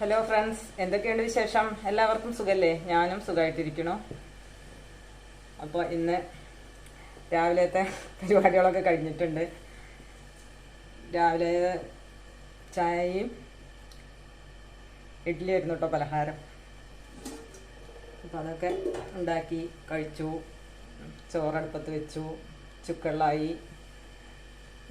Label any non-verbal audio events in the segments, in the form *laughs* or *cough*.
Hello friends എന്തൊക്കെയുണ്ട് വിശേഷം? എല്ലാവർക്കും സുഖല്ലേ? ഞാനും സുഖമായിട്ടിരിക്കണു അപ്പോൾ ഇന്ന് രാവിലത്തെ പരിപാടികളൊക്കെ കഴിഞ്ഞിട്ടുണ്ട്. രാവിലെ ചായയും ഇഡ്ഡലി ആയിരുന്നു കേട്ടോ പലഹാരം. അപ്പോൾ അതൊക്കെ ഉണ്ടാക്കി കഴിച്ചു. ചോറടുപ്പത്ത് വെച്ചു. ചുക്കള്ളായി.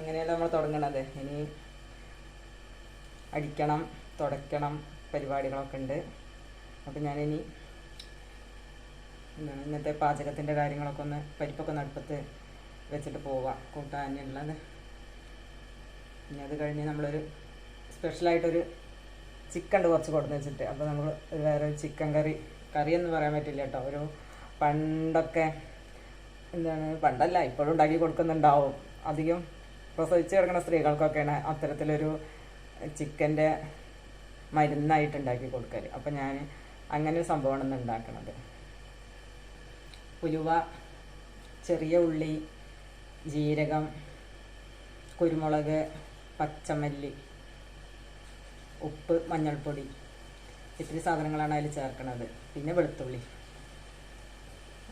ഇങ്ങനെയല്ല നമ്മൾ തുടങ്ങണത്. ഇനി അടിക്കണം തുടയ്ക്കണം. പരിപാടികളൊക്കെ ഉണ്ട്. അപ്പം ഞാനിനി എന്താണ് ഇന്നത്തെ പാചകത്തിന്റെ കാര്യങ്ങളൊക്കെ ഒന്ന് പരിപ്പൊക്കെ നടുപ്പത്ത് വെച്ചിട്ട് പോവാം. കൂട്ടാനുള്ളത്. ഇനി അത് കഴിഞ്ഞ് നമ്മളൊരു സ്പെഷ്യലായിട്ടൊരു ചിക്കൻ ഉണ്ട് കുറച്ച് കൊടുന്ന് വെച്ചിട്ട്. അപ്പോൾ നമ്മൾ വേറെ ചിക്കൻ കറി കറി എന്ന് പറയാൻ പറ്റില്ല കേട്ടോ. ഒരു പണ്ടൊക്കെ എന്താണ് പണ്ടല്ല ഇപ്പോഴും ഉണ്ടാക്കി കൊടുക്കുന്നുണ്ടാവും. അധികം പ്രസവിച്ച് കിടക്കുന്ന സ്ത്രീകൾക്കൊക്കെയാണ് അത്തരത്തിലൊരു ചിക്കന്റെ മരുന്നായിട്ട് ഉണ്ടാക്കി കൊടുക്കൽ അപ്പം ഞാൻ അങ്ങനെ ഒരു സംഭവമാണ് ഇന്ന് ഉണ്ടാക്കണത് ഉലുവ ചെറിയ ഉള്ളി ജീരകം കുരുമുളക് പച്ചമല്ലി ഉപ്പ് മഞ്ഞൾപ്പൊടി ഇത്തിരി സാധനങ്ങളാണ് അതിൽ ചേർക്കുന്നത് പിന്നെ വെളുത്തുള്ളി.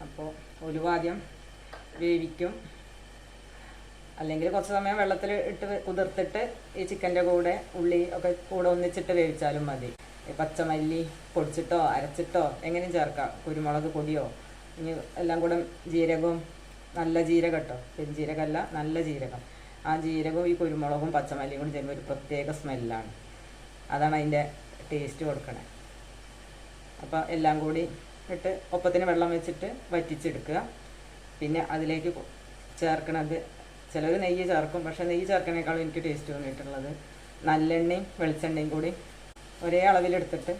അപ്പോൾ ഉലുവാദ്യം വേവിക്കും. അല്ലെങ്കിൽ കുറച്ച് സമയം വെള്ളത്തിൽ ഇട്ട് കുതിർത്തിട്ട് ഈ ചിക്കന്റെ കൂടെ ഉള്ളി ഒക്കെ കൂടെ ഒന്നിച്ചിട്ട് വേവിച്ചാലും മതി. പച്ചമല്ലി പൊടിച്ചിട്ടോ അരച്ചിട്ടോ എങ്ങനെയും ചേർക്കാം. കുരുമുളക് പൊടിയോ ഇനി എല്ലാം കൂടെ ജീരകവും നല്ല ജീരകം കേട്ടോ പെരുംജീരകമല്ല നല്ല ജീരകം. ആ ജീരകവും ഈ കുരുമുളകും പച്ചമല്ലിയും കൂടി ചേരുമ്പോൾ ഒരു പ്രത്യേക സ്മെല്ലാണ്. അതാണ് അതിന്റെ ടേസ്റ്റ് കൊടുക്കണേ. അപ്പോൾ എല്ലാം കൂടി ഇട്ട് ഒപ്പത്തിന് വെള്ളം വെച്ചിട്ട് വറ്റിച്ചെടുക്കുക. പിന്നെ അതിലേക്ക് ചേർക്കണത് ചിലർ നെയ്യ് ചേർക്കും. പക്ഷേ നെയ്യ് ചേർക്കണേക്കാളും എനിക്ക് ടേസ്റ്റ് തോന്നിയിട്ടുള്ളത് നല്ലെണ്ണയും വെളിച്ചെണ്ണയും കൂടി ഒരേ അളവിലെടുത്തിട്ട്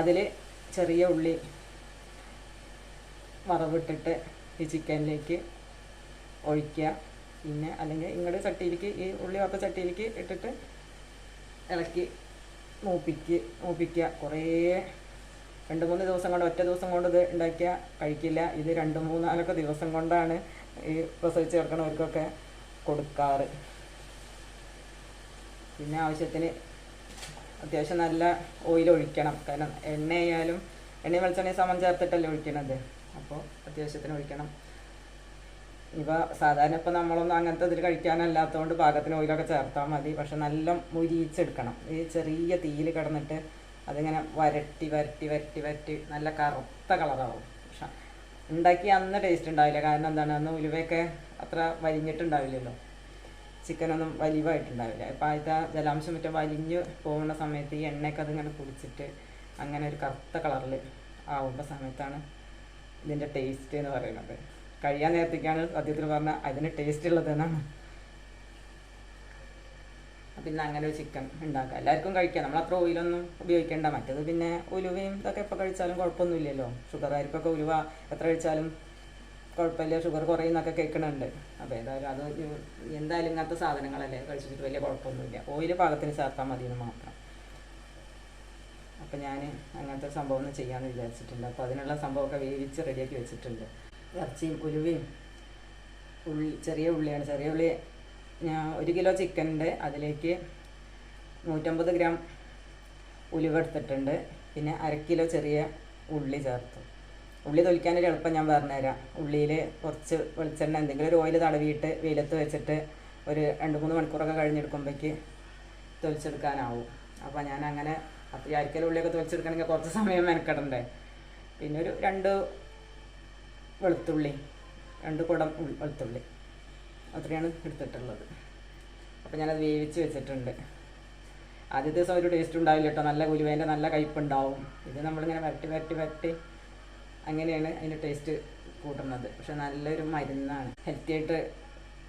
അതിൽ ചെറിയ ഉള്ളി വറവിട്ടിട്ട് ഈ ചിക്കനിലേക്ക് ഒഴിക്കുക. പിന്നെ അല്ലെങ്കിൽ ഇങ്ങോട്ട് ചട്ടിയിലേക്ക് ഈ ഉള്ളി വറുത്ത ചട്ടിയിലേക്ക് ഇട്ടിട്ട് ഇളക്കി മൂപ്പിക്ക് മൂപ്പിക്കുക. കുറേ രണ്ട് മൂന്ന് ദിവസം കൊണ്ട് ഒറ്റ ദിവസം കൊണ്ട് ഇത് ഉണ്ടാക്കിയാൽ കഴിക്കില്ല. ഇത് രണ്ട് മൂന്നാലൊക്കെ ദിവസം കൊണ്ടാണ് ഈ പ്രസവിച്ച് കിടക്കണവർക്കൊക്കെ കൊടുക്കാറ്. പിന്നെ ആവശ്യത്തിന് അത്യാവശ്യം നല്ല ഓയിൽ ഒഴിക്കണം. കാരണം എണ്ണയായാലും എണ്ണ വെളിച്ചെണ്ണ സമം ചേർത്തിട്ടല്ലേ ഒഴിക്കണത്. അപ്പോൾ അത്യാവശ്യത്തിന് ഒഴിക്കണം. ഇവ സാധാരണ ഇപ്പോൾ നമ്മളൊന്നും അങ്ങനത്തെ ഇതിൽ കഴിക്കാനല്ലാത്തതുകൊണ്ട് പാകത്തിന് ഓയിലൊക്കെ ചേർത്താൽ മതി. പക്ഷെ നല്ല മുരിയിച്ചെടുക്കണം. ഈ ചെറിയ തീയിൽ കിടന്നിട്ട് അതിങ്ങനെ വരട്ടി വരട്ടി വരട്ടി വരട്ടി നല്ല കറുത്ത കളറാവും. ഉണ്ടാക്കി അന്ന് ടേസ്റ്റ് ഉണ്ടാവില്ല. കാരണം എന്താണ്? അന്ന് ഉലുവയൊക്കെ അത്ര വലിഞ്ഞിട്ടുണ്ടാവില്ലല്ലോ. ചിക്കനൊന്നും വലിവായിട്ടുണ്ടാവില്ല. ഇപ്പം ആദ്യത്തെ ജലാംശം മറ്റേ വലിഞ്ഞ് പോകുന്ന സമയത്ത് ഈ എണ്ണയൊക്കെ അതിങ്ങനെ കുടിച്ചിട്ട് അങ്ങനെ ഒരു കറുത്ത കളറിൽ ആവുന്ന സമയത്താണ് ഇതിന്റെ ടേസ്റ്റ് എന്ന് പറയുന്നത്. കഴിയാൻ നേരത്തേക്കാണ് സത്യത്തിൽ പറഞ്ഞാൽ അതിന് ടേസ്റ്റ് ഉള്ളത് എന്നാണ്. പിന്നെ അങ്ങനെ ഒരു ചിക്കൻ ഉണ്ടാക്കുക എല്ലാവർക്കും കഴിക്കാം. നമ്മൾ അത്ര ഓയിലൊന്നും ഉപയോഗിക്കേണ്ട. മറ്റത് പിന്നെ ഉലുവയും ഇതൊക്കെ എപ്പോൾ കഴിച്ചാലും കുഴപ്പമൊന്നുമില്ലല്ലോ ഷുഗർ ആയിരിക്കൊക്കെ ഉലുവ എത്ര കഴിച്ചാലും കുഴപ്പമില്ല ഷുഗർ കുറയുന്നൊക്കെ കേൾക്കണുണ്ട്. അപ്പോൾ ഏതായാലും അത് എന്തായാലും ഇങ്ങനത്തെ സാധനങ്ങളല്ലേ കഴിച്ചിട്ട് വലിയ കുഴപ്പമൊന്നുമില്ല ഓയിൽ പാകത്തിന് ചേർത്താൽ മതി എന്ന് മാത്രം. അപ്പോൾ ഞാൻ അങ്ങനത്തെ സംഭവം ഒന്ന് ചെയ്യാമെന്ന് വിചാരിച്ചിട്ടുണ്ട് അപ്പോൾ അതിനുള്ള സംഭവമൊക്കെ വേവിച്ച് റെഡിയാക്കി വെച്ചിട്ടുണ്ട്. ഇറച്ചിയും ഉലുവയും ഉള്ളി ചെറിയ ഉള്ളിയാണ്. ചെറിയ ഉള്ളി ഒരു കിലോ ചിക്കൻ ഉണ്ട് അതിലേക്ക് നൂറ്റമ്പത് ഗ്രാം ഉലുവ എടുത്തിട്ടുണ്ട്. പിന്നെ അര കിലോ ചെറിയ ഉള്ളി ചേർത്തു. ഉള്ളി തൊലിക്കാനൊരു എളുപ്പം ഞാൻ പറഞ്ഞുതരാം. ഉള്ളിയിൽ കുറച്ച് വെളിച്ചെണ്ണ എന്തെങ്കിലും ഒരു ഓയിൽ തടവിയിട്ട് വെയിലത്ത് വെച്ചിട്ട് ഒരു രണ്ട് മൂന്ന് മണിക്കൂറൊക്കെ കഴിഞ്ഞെടുക്കുമ്പോഴേക്ക് തൊലിച്ചെടുക്കാനാവും. അപ്പോൾ ഞാൻ അങ്ങനെ അത്ര അരിക്കൽ ഉള്ളിയൊക്കെ തൊലിച്ചെടുക്കണമെങ്കിൽ കുറച്ച് സമയം മെനക്കെടണ്ടേ. പിന്നെ ഒരു രണ്ട് വെളുത്തുള്ളി രണ്ട് കുടം വെളുത്തുള്ളി. അത്രയാണ് എടുത്തിട്ടുള്ളത്. അപ്പോൾ ഞാനത് വേവിച്ച് വെച്ചിട്ടുണ്ട്. ആദ്യ ദിവസം ഒരു ടേസ്റ്റ് ഉണ്ടാവില്ല കേട്ടോ. നല്ല ഉലുവേന്റെ നല്ല കയ്പുണ്ടാവും ഇത് നമ്മളിങ്ങനെ വരട്ടി വരട്ടി വരട്ടി അങ്ങനെയാണ് അതിന്റെ ടേസ്റ്റ് കൂട്ടുന്നത്. പക്ഷെ നല്ലൊരു മരുന്നാണ്. ഹെൽത്തി ആയിട്ട്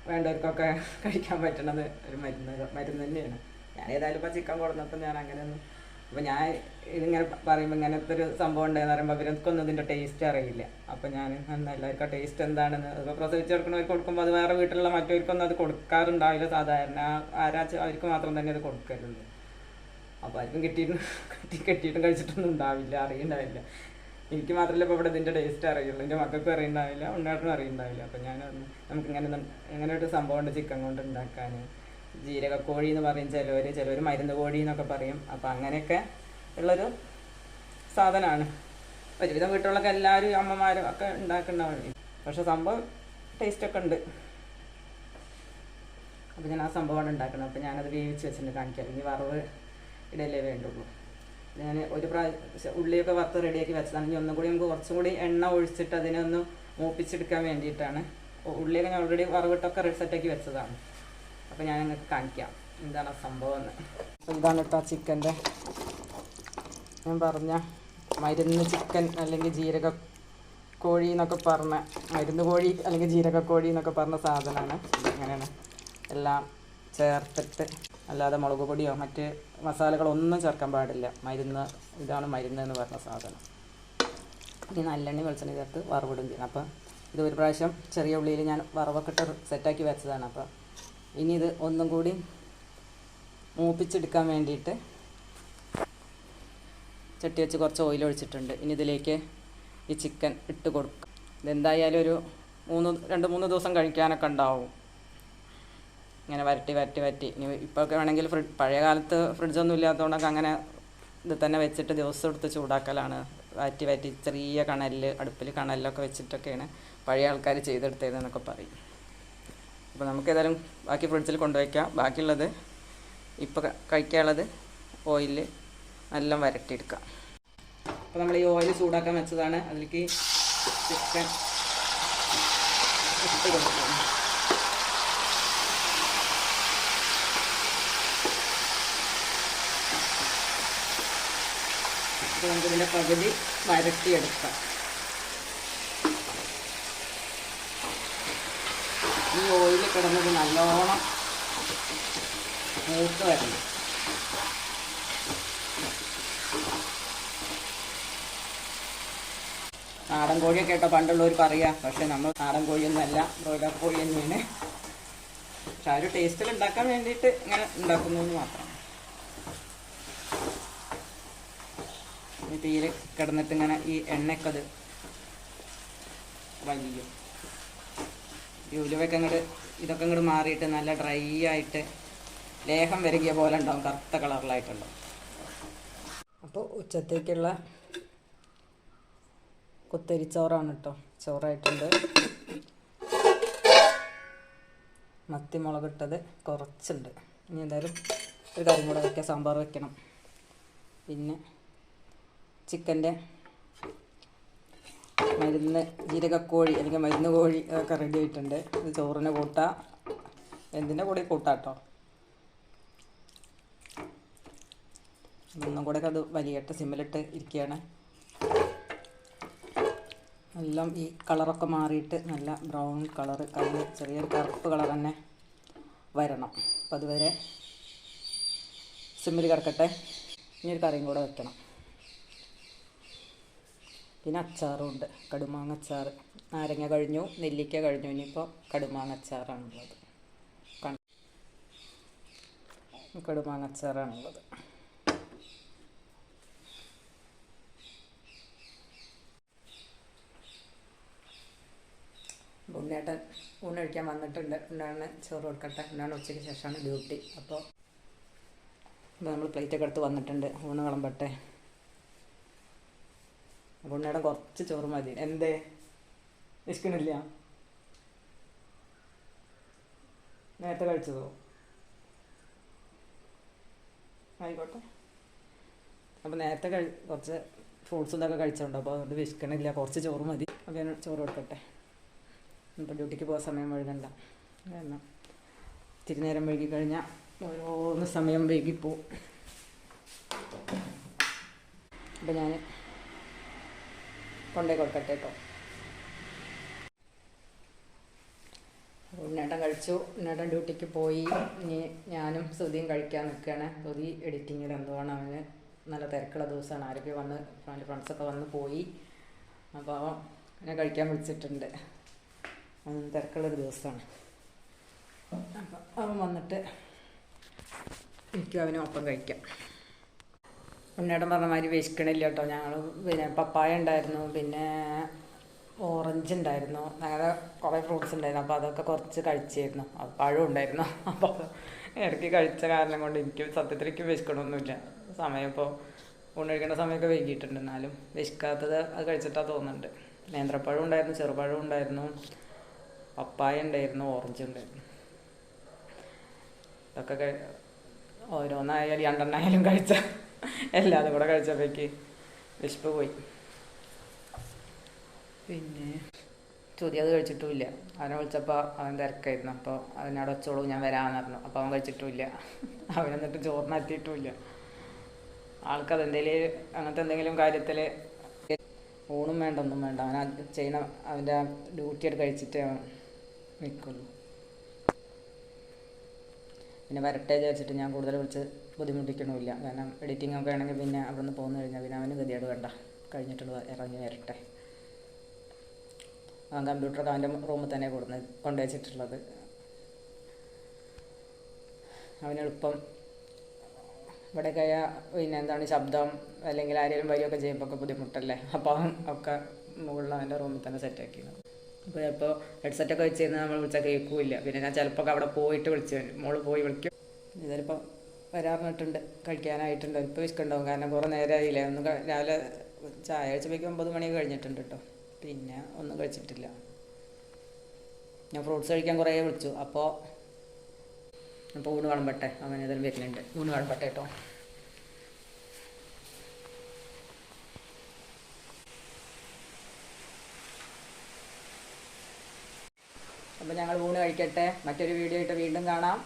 വേണ്ടവർക്കൊക്കെ *laughs* കഴിക്കാൻ പറ്റണത് ഒരു മരുന്ന് മരുന്ന് തന്നെയാണ്. ഞാൻ ഏതായാലും ഇപ്പോൾ ചിക്കൻ കൊടുന്നപ്പോൾ ഞാൻ അങ്ങനെ ഒന്നും അപ്പോൾ ഞാൻ ഇതിങ്ങനെ പറയുമ്പോൾ ഇങ്ങനത്തെ ഒരു സംഭവം ഉണ്ടെന്ന് പറയുമ്പോൾ അവർക്കൊന്നും ഇതിന്റെ ടേസ്റ്റ് അറിയില്ല. അപ്പോൾ ഞാൻ എന്താ എല്ലാവർക്കും ടേസ്റ്റ് എന്താണെന്ന് ഇപ്പോൾ പ്രസവിച്ച് കൊടുക്കുന്നവർ കൊടുക്കുമ്പോൾ അത് വേറെ വീട്ടിലുള്ള മറ്റവർക്കൊന്നും അത് കൊടുക്കാറുണ്ടാവില്ല സാധാരണ. ആരാച്ച അവർക്ക് മാത്രം തന്നെ അത് കൊടുക്കലുള്ളൂ. അപ്പോൾ ആർക്കും കിട്ടിയിട്ടുണ്ട് കിട്ടി കെട്ടിയിട്ടും കഴിച്ചിട്ടൊന്നും ഉണ്ടാവില്ല അറിയണ്ടാവില്ല. എനിക്ക് മാത്രമല്ല ഇപ്പോൾ ഇവിടെ ഇതിന്റെ ടേസ്റ്റ് അറിയുള്ളൂ. എന്റെ മക്കൾക്ക് അറിയണ്ടാവില്ല ഉണ്ടായിട്ടും അറിയണ്ടാവില്ല. അപ്പോൾ ഞാൻ നമുക്ക് ഇങ്ങനെ ഇങ്ങനെ ഒരു സംഭവം ഉണ്ട് ചിക്കൻ കൊണ്ട് ഉണ്ടാക്കാൻ ജീരകക്കോഴി എന്ന് പറയും ചിലവർ ചിലവർ മരുന്ന് കോഴി എന്നൊക്കെ പറയും. അപ്പം അങ്ങനെയൊക്കെ ഉള്ളൊരു സാധനമാണ് ഒരുവിധം വീട്ടിലൊക്കെ എല്ലാവരും അമ്മമാരും ഒക്കെ ഉണ്ടാക്കുന്നവരും പക്ഷെ സംഭവം ടേസ്റ്റൊക്കെ ഉണ്ട്. അപ്പോൾ ഞാൻ ആ സംഭവമാണ് ഉണ്ടാക്കുന്നത് അപ്പോൾ ഞാനത് വേവിച്ച് വെച്ചിട്ടുണ്ട്. കാണിക്കാം. ഇനി വറവ് ഇടയിലേ വേണ്ടുള്ളൂ. ഞാൻ ഒരു പ്രാവശ്യം ഉള്ളിയൊക്കെ വറുത്ത് റെഡിയാക്കി വെച്ചതാണ്. ഇനി ഒന്നും കൂടി നമുക്ക് കുറച്ചും കൂടി എണ്ണ ഒഴിച്ചിട്ട് അതിനെ ഒന്ന് മൂപ്പിച്ചെടുക്കാൻ വേണ്ടിയിട്ടാണ്. ഉള്ളിയൊക്കെ ഞാൻ ഓൾറെഡി വറവിട്ടൊക്കെ സെറ്റാക്കി വെച്ചതാണ്. അപ്പോൾ ഞാൻ നിങ്ങൾക്ക് കാണിക്കാം. എന്താണ് സംഭവം എന്ന് എന്താണ് കേട്ടോ ചിക്കന്റെ ഞാൻ പറഞ്ഞ മരുന്ന് ചിക്കൻ അല്ലെങ്കിൽ ജീരക കോഴി എന്നൊക്കെ പറഞ്ഞ മരുന്ന് കോഴി അല്ലെങ്കിൽ ജീരകക്കോഴി എന്നൊക്കെ പറഞ്ഞ സാധനമാണ് അങ്ങനെയാണ് എല്ലാം ചേർത്തിട്ട് അല്ലാതെ മുളക് പൊടിയോ മറ്റ് മസാലകളൊന്നും ചേർക്കാൻ പാടില്ല. മരുന്ന് ഇതാണ് മരുന്ന് എന്ന് പറഞ്ഞ സാധനം. ഇനി നല്ലെണ്ണി വെളിച്ചെണ്ണ ചേർത്ത് വറവിടും ചെയ്യണം അപ്പം ഇത് ഒരു പ്രാവശ്യം ചെറിയ ഉള്ളിയിൽ ഞാൻ വറവൊക്കെ ഇട്ട് സെറ്റാക്കി വെച്ചതാണ്. അപ്പം ഇനി ഇത് ഒന്നും കൂടി മൂപ്പിച്ചെടുക്കാൻ വേണ്ടിയിട്ട് ചട്ടി വെച്ച് കുറച്ച് ഓയിൽ ഒഴിച്ചിട്ടുണ്ട്. ഇനി ഇതിലേക്ക് ഈ ചിക്കൻ ഇട്ട് കൊടുക്കുക ഇതെന്തായാലും ഒരു മൂന്ന് രണ്ട് മൂന്ന് ദിവസം കഴിക്കാനൊക്കെ ഉണ്ടാവും. ഇങ്ങനെ വരട്ടി വരട്ടി വരട്ടി. ഇനി ഇപ്പോഴൊക്കെ വേണമെങ്കിൽ ഫ്രിഡ് പഴയ കാലത്ത് ഫ്രിഡ്ജൊന്നും ഇല്ലാത്തതുകൊണ്ടൊക്കെ അങ്ങനെ ഇത് തന്നെ വെച്ചിട്ട് ദിവസം എടുത്ത് ചൂടാക്കലാണ്. വാറ്റി വാറ്റി ചെറിയ കണലിൽ അടുപ്പിൽ കണലിലൊക്കെ വെച്ചിട്ടൊക്കെയാണ് പഴയ ആൾക്കാർ ചെയ്തെടുത്തതെന്നൊക്കെ പറയും. അപ്പോൾ നമുക്ക് ഏതായാലും ബാക്കി ഫ്രിഡ്ജിൽ കൊണ്ടുവയ്ക്കാം. ബാക്കിയുള്ളത് ഇപ്പോൾ കഴിക്കാനുള്ളത് ഓയിലിൽ നല്ല വരട്ടിയെടുക്കാം. അപ്പോൾ നമ്മൾ ഈ ഓയിൽ ചൂടാക്കാൻ വെച്ചതാണ്. അതിലേക്ക് ചിക്കൻ ഇട്ട് കൊടുക്കണം അപ്പോൾ നമുക്കിതിന്റെ പകുതി വരട്ടിയെടുക്കാം. ഈ ഓയിൽ കിടന്നത് നല്ലോണം മൂത്ത് വരണം. നാടൻ കോഴിയൊക്കെ കേട്ടോ പണ്ടുള്ളവർ പറയാം പക്ഷെ നമ്മൾ നാടൻ കോഴിയൊന്നുമല്ല ബ്രോയിലർ കോഴി തന്നെയാണ്. പക്ഷെ ആ ഒരു ടേസ്റ്റിൽ ഉണ്ടാക്കാൻ വേണ്ടിയിട്ട് ഇങ്ങനെ ഉണ്ടാക്കുന്നു എന്ന് മാത്രം തീരെ കിടന്നിട്ട് ഇങ്ങനെ ഈ എണ്ണയൊക്കെ വലിയും. ഈ ഉലുവയൊക്കെ അങ്ങോട്ട് ഇതൊക്കെ അങ്ങോട്ട് മാറിയിട്ട് നല്ല ഡ്രൈ ആയിട്ട് ലേഹം വരകിയ പോലെ ഉണ്ടാവും കറുത്ത കളറിലായിട്ടുണ്ടാവും അപ്പോൾ ഉച്ചത്തേക്കുള്ള കുത്തരിച്ചോറാണ് കേട്ടോ ചോറായിട്ടുണ്ട്. മത്തി മുളകിട്ടത് കുറച്ചുണ്ട്. ഇനി എന്തായാലും ഒരു കറിയും കൂടെ വയ്ക്കാം സാമ്പാർ വയ്ക്കണം പിന്നെ ചിക്കന്റെ മരുന്ന് ജീരകക്കോഴി അല്ലെങ്കിൽ മരുന്ന് കോഴി ഒക്കെ റെഡി ആയിട്ടുണ്ട്. ഇത് ചോറിന് കൂട്ടാം. എന്തിന്റെ കൂടെ കൂട്ടാം കേട്ടോ ഒന്നും കൂടെ അത് വലിയട്ട് സിമ്മിലിട്ട് ഇരിക്കുകയാണ്. എല്ലാം ഈ കളറൊക്കെ മാറിയിട്ട് നല്ല ബ്രൗൺ കളറ് കല്ല് ചെറിയൊരു കറുപ്പ് കളർ തന്നെ വരണം. അപ്പം അതുവരെ സിമ്മിൽ കിടക്കട്ടെ. ഇനി ഒരു കറിയും കൂടെ വെക്കണം. പിന്നെ അച്ചാറും ഉണ്ട് കടുമാങ്ങ അച്ചാർ നാരങ്ങ കഴിഞ്ഞു നെല്ലിക്ക കഴിഞ്ഞു. ഇനിയിപ്പോൾ കടുമാങ്ങ അച്ചാറാണുള്ളത് കടുമാങ്ങ അച്ചാറാണുള്ളത് ഉണ്ണേട്ടൻ ഊണ് കഴിക്കാൻ വന്നിട്ടുണ്ട്. ഉണ്ണാണ് ചോറ് കൊടുക്കട്ടെ. ഉണ്ണാണ് ഉച്ചയ്ക്ക് ശേഷമാണ് ഡ്യൂട്ടി. അപ്പോൾ നമ്മൾ പ്ലേറ്റൊക്കെ എടുത്ത് വന്നിട്ടുണ്ട്. ഊണ് വിളമ്പട്ടെ. അപ്പോൾ ഉണ്ണിയുടെ കുറച്ച് ചോറ് മതി. എന്തേ? വിശക്കണില്ല നേരത്തെ കഴിച്ചതോ? ആയിക്കോട്ടെ. അപ്പോൾ നേരത്തെ കഴി കുറച്ച് ഫ്രൂട്ട്സ് ഇതൊക്കെ കഴിച്ചിട്ടുണ്ട് അപ്പോൾ അതുകൊണ്ട് വിശക്കണില്ല കുറച്ച് ചോറ് മതി. അപ്പോൾ ഞാൻ ചോറ് കൊടുക്കട്ടെ. ഇപ്പോൾ ഡ്യൂട്ടിക്ക് പോകാൻ സമയം വഴുകണ്ട കാരണം ഇത്തിരി നേരം വൈകി കഴിഞ്ഞാൽ ഓരോന്ന് സമയം വൈകിപ്പോവും. അപ്പോൾ ഞാൻ കൊണ്ടേ കൊടുക്കട്ടെ കേട്ടോ ഉണ്ണേട്ടൻ കഴിച്ചു. ഉണ്ണേട്ടൻ ഡ്യൂട്ടിക്ക് പോയി. ഇനി ഞാനും സുധിയും കഴിക്കാൻ നിൽക്കുകയാണ് സുധി എഡിറ്റിങ്ങിൽ എന്തുവാണ് അവന് നല്ല തിരക്കുള്ള ദിവസമാണ്. ആരൊക്കെ വന്ന് അവന്റെ ഫ്രണ്ട്സൊക്കെ വന്ന് പോയി. അപ്പോൾ എന്നെ കഴിക്കാൻ വിളിച്ചിട്ടുണ്ട്. തിരക്കുള്ളൊരു ദിവസമാണ്. അപ്പം അവൻ വന്നിട്ട് എനിക്കും അവനും ഒപ്പം കഴിക്കാം. ഉണ്ണേട്ടൻ പറഞ്ഞ മാതിരി വിശക്കണില്ല കേട്ടോ. ഞങ്ങൾ പിന്നെ പപ്പായ ഉണ്ടായിരുന്നു പിന്നെ ഓറഞ്ച് ഉണ്ടായിരുന്നു അങ്ങനെ കുറേ ഫ്രൂട്ട്സ് ഉണ്ടായിരുന്നു. അപ്പോൾ അതൊക്കെ കുറച്ച് കഴിച്ചിരുന്നു. പഴം ഉണ്ടായിരുന്നു. *laughs* അപ്പോൾ ഇടയ്ക്ക് കഴിച്ച കാരണം കൊണ്ട് എനിക്ക് സത്യത്തിൽ എനിക്ക് വിശക്കണമൊന്നുമില്ല സമയം ഇപ്പോൾ ഊണ് കഴിക്കേണ്ട സമയമൊക്കെ വൈകിട്ടുണ്ട് എന്നാലും വിശക്കാത്തത് അത് കഴിച്ചിട്ടാ തോന്നുന്നുണ്ട്. നേന്ത്രപ്പഴം ഉണ്ടായിരുന്നു ചെറുപഴം ഉണ്ടായിരുന്നു പപ്പായ ഉണ്ടായിരുന്നു ഓറഞ്ച് ഉണ്ടായിരുന്നു. ഇതൊക്കെ ഓരോന്നായാലും രണ്ടെണ്ണായാലും കഴിച്ച എല്ലാതും കൂടെ കഴിച്ചപ്പോഴേക്ക് വിശപ്പ് പോയി. പിന്നെ ചോദ്യം അത് കഴിച്ചിട്ടുമില്ല. അവനെ വിളിച്ചപ്പോൾ അവൻ തിരക്കായിരുന്നു. അപ്പോൾ അവനോട് വെച്ചോളൂ ഞാൻ വരാമെന്ന് പറഞ്ഞു. അപ്പോൾ അവൻ കഴിച്ചിട്ടുമില്ല. അവനെന്നിട്ട് ചോറിനെത്തിയിട്ടുമില്ല ആൾക്കത് എന്തെങ്കിലും അങ്ങനത്തെ എന്തെങ്കിലും കാര്യത്തിൽ ഊണും വേണ്ട ഒന്നും വേണ്ട. അവൻ ചെയ്യണ അവന്റെ ഡ്യൂട്ടി എടുത്ത് കഴിച്ചിട്ടേ അവൻ നിൽക്കുള്ളൂ. പിന്നെ വരട്ടെ വിചാരിച്ചിട്ട് ഞാൻ കൂടുതൽ വിളിച്ച് ബുദ്ധിമുട്ടിക്കണമില്ല. കാരണം എഡിറ്റിംഗ് ഒക്കെ ആണെങ്കിൽ പിന്നെ അവിടെ നിന്ന് പോന്നു കഴിഞ്ഞാൽ പിന്നെ അവന് ഗതിയോട് വേണ്ട. കഴിഞ്ഞിട്ടുള്ള ഇറങ്ങി വരട്ടെ. അവൻ കമ്പ്യൂട്ടറൊക്കെ അവന്റെ റൂമിൽ തന്നെ കൊടുന്ന് കൊണ്ടുവച്ചിട്ടുള്ളത് അവനെളുപ്പം ഇവിടെ ഇവിടെയൊക്കെ പിന്നെ എന്താണ് ശബ്ദം അല്ലെങ്കിൽ ആരെങ്കിലും വരികയൊക്കെ ചെയ്യുമ്പോൾ ഒക്കെ ബുദ്ധിമുട്ടല്ലേ? അപ്പോൾ അവൻ ഒക്കെ മുകളിൽ അവന്റെ റൂമിൽ തന്നെ സെറ്റാക്കിയത് അപ്പോൾ ചിലപ്പോൾ ഹെഡ്സെറ്റൊക്കെ വെച്ച് കഴിഞ്ഞാൽ നമ്മൾ വിളിച്ചാൽ കേൾക്കില്ല. പിന്നെ ഞാൻ ചിലപ്പോൾ അവിടെ പോയിട്ട് വിളിച്ചു മോൾ പോയി വിളിക്കും. ഇതിലിപ്പോൾ വരാറിഞ്ഞിട്ടുണ്ട് കഴിക്കാനായിട്ടുണ്ട്. ഇപ്പോൾ വിശക്കുണ്ടാവും. കാരണം കുറേ നേരമായില്ലേ ഒന്ന് രാവിലെ ചായ കഴിച്ചപ്പോഴേക്കും ഒമ്പത് മണി കഴിഞ്ഞിട്ടുണ്ട് കേട്ടോ പിന്നെ ഒന്നും കഴിച്ചിട്ടില്ല. ഞാൻ ഫ്രൂട്ട്സ് കഴിക്കാൻ കുറേ വിളിച്ചു. അപ്പോൾ അപ്പോൾ ഊണ് വിളമ്പട്ടെ അവൻ ഏതായാലും വരുന്നുണ്ട്. ഊണ് വിളമ്പട്ടെ കേട്ടോ അപ്പോൾ ഞങ്ങൾ ഊണ് കഴിക്കട്ടെ. മറ്റൊരു വീഡിയോ ആയിട്ട് വീണ്ടും കാണാം.